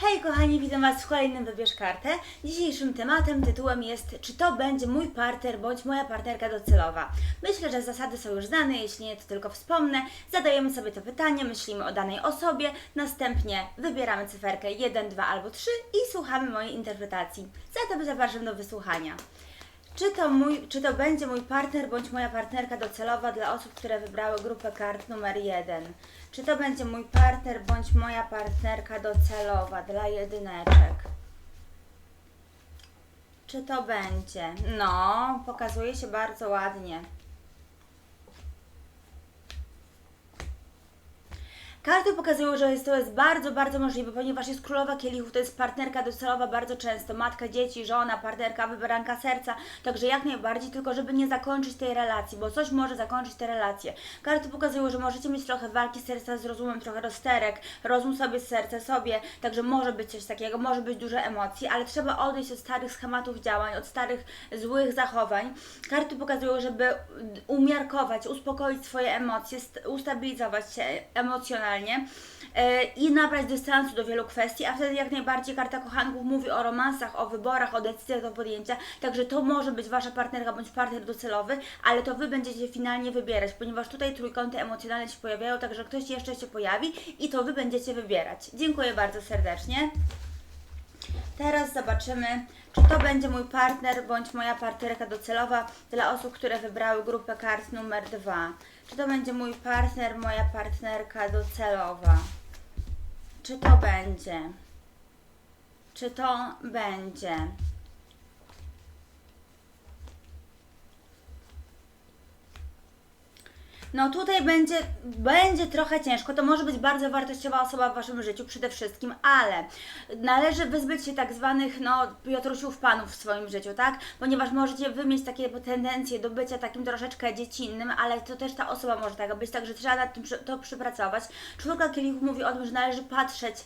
Hej kochani, witam Was w kolejnym Wybierz Kartę. Dzisiejszym tematem, tytułem jest Czy to będzie mój partner bądź moja partnerka docelowa? Myślę, że zasady są już znane, jeśli nie to tylko wspomnę. Zadajemy sobie to pytanie, myślimy o danej osobie, następnie wybieramy cyferkę 1, 2 albo 3 i słuchamy mojej interpretacji. Zatem zapraszam do wysłuchania. Czy to, mój, czy to będzie mój partner bądź moja partnerka docelowa dla osób, które wybrały grupę kart numer 1? Czy to będzie mój partner bądź moja partnerka docelowa dla jedyneczek? Czy to będzie? No, pokazuje się bardzo ładnie. Karty pokazują, że jest, to jest bardzo, bardzo możliwe, ponieważ jest królowa kielichów, to jest partnerka docelowa bardzo często, matka dzieci, żona, partnerka, wybranka serca, także jak najbardziej, tylko żeby nie zakończyć tej relacji, bo coś może zakończyć tę relację. Karty pokazują, że możecie mieć trochę walki serca z rozumem, trochę rozterek, rozum sobie, serce sobie, także może być coś takiego, może być dużo emocji, ale trzeba odejść od starych schematów działań, od starych złych zachowań. Karty pokazują, żeby umiarkować, uspokoić swoje emocje, st- ustabilizować się emocjonalnie e, i nabrać dystansu do wielu kwestii, a wtedy jak najbardziej karta kochanków mówi o romansach, o wyborach, o decyzjach do podjęcia, także to może być Wasza partnerka bądź partner docelowy, ale to Wy będziecie finalnie wybierać, ponieważ tutaj trójkąty emocjonalne się pojawiają, także ktoś jeszcze się pojawi i to Wy będziecie wybierać. Dziękuję bardzo serdecznie. Teraz zobaczymy, czy to będzie mój partner bądź moja partnerka docelowa dla osób, które wybrały grupę kart numer 2. Czy to będzie mój partner, moja partnerka docelowa? Czy to będzie? Czy to będzie? No tutaj będzie, będzie trochę ciężko, to może być bardzo wartościowa osoba w Waszym życiu przede wszystkim, ale należy wyzbyć się tak zwanych, no, Piotrusiów panów w swoim życiu, tak? Ponieważ możecie wy mieć takie tendencje do bycia takim troszeczkę dziecinnym, ale to też ta osoba może taka być, także trzeba nad tym to przypracować. Czwórka kielichów mówi o tym, że należy patrzeć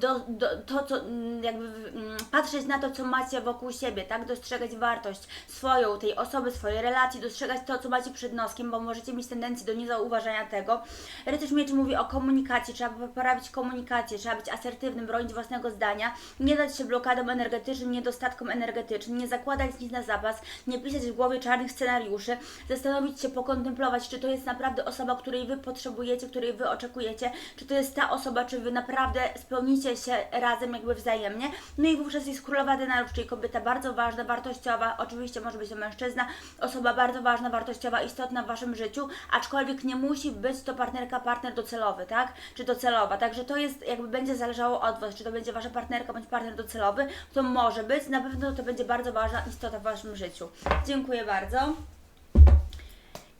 do, do to, co mm, jakby mm, patrzeć na to, co macie wokół siebie, tak? Dostrzegać wartość swoją, tej osoby, swojej relacji, dostrzegać to, co macie przed noskiem, bo możecie mieć tendencję do niezauważania tego. Rycerz Mieczy mówi o komunikacji, trzeba poprawić komunikację, trzeba być asertywnym, bronić własnego zdania, nie dać się blokadom energetycznym, niedostatkom energetycznym, nie zakładać nic na zapas, nie pisać w głowie czarnych scenariuszy, zastanowić się, pokontemplować, czy to jest naprawdę osoba, której Wy potrzebujecie, której Wy oczekujecie, czy to jest ta osoba, czy Wy naprawdę spełnicie się razem jakby wzajemnie. No i wówczas jest królowa denarów, czyli kobieta bardzo ważna, wartościowa, oczywiście może być to mężczyzna, osoba bardzo ważna, wartościowa, istotna w Waszym życiu, aczkolwiek nie musi być to partnerka, partner docelowy, tak? Czy docelowa. Także to jest, jakby będzie zależało od Was, czy to będzie Wasza partnerka bądź partner docelowy, to może być, na pewno to będzie bardzo ważna istota w Waszym życiu. Dziękuję bardzo.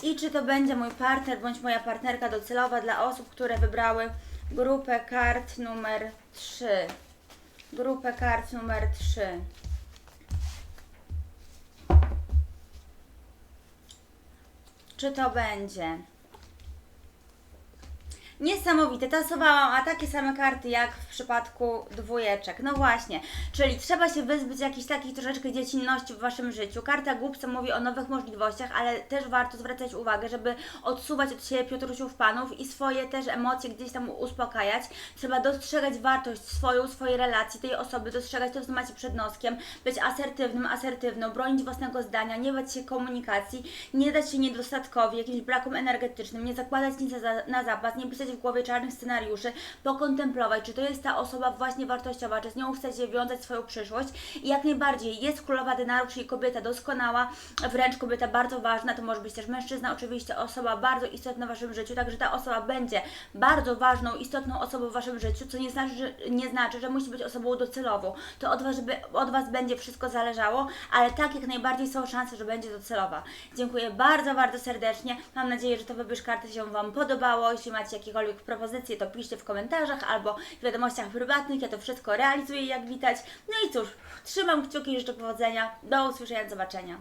I czy to będzie mój partner bądź moja partnerka docelowa dla osób, które wybrały grupę kart numer 3. Grupę kart numer 3. Czy to będzie? Niesamowite, tasowałam, a takie same karty jak w przypadku dwójeczek. No właśnie, czyli trzeba się wyzbyć jakiejś takiej troszeczkę dziecinności w Waszym życiu. Karta głupca mówi o nowych możliwościach, ale też warto zwracać uwagę, żeby odsuwać od siebie Piotrusiów Panów i swoje też emocje gdzieś tam uspokajać. Trzeba dostrzegać wartość swoją, swojej relacji, tej osoby, dostrzegać to, co macie przed noskiem, być asertywnym, asertywną, bronić własnego zdania, nie bać się komunikacji, nie dać się niedostatkowi, jakimś brakom energetycznym, nie zakładać nic na zapas, nie pisać w głowie czarnych scenariuszy, pokontemplować, czy to jest ta osoba właśnie wartościowa, czy z nią chcecie wiązać swoją przyszłość. I jak najbardziej jest królowa denarów, czyli kobieta doskonała, wręcz kobieta bardzo ważna, to może być też mężczyzna, oczywiście osoba bardzo istotna w Waszym życiu, także ta osoba będzie bardzo ważną, istotną osobą w Waszym życiu, co nie znaczy, że, nie znaczy, że musi być osobą docelową. To od was, żeby, od Was będzie wszystko zależało, ale tak jak najbardziej są szanse, że będzie docelowa. Dziękuję bardzo, bardzo serdecznie. Mam nadzieję, że to wybierz karty się Wam podobało. Jeśli macie jakiekolwiek propozycje, to piszcie w komentarzach albo w wiadomościach prywatnych. Ja to wszystko realizuję, jak widać. No i cóż, trzymam kciuki i życzę powodzenia. Do usłyszenia, do zobaczenia.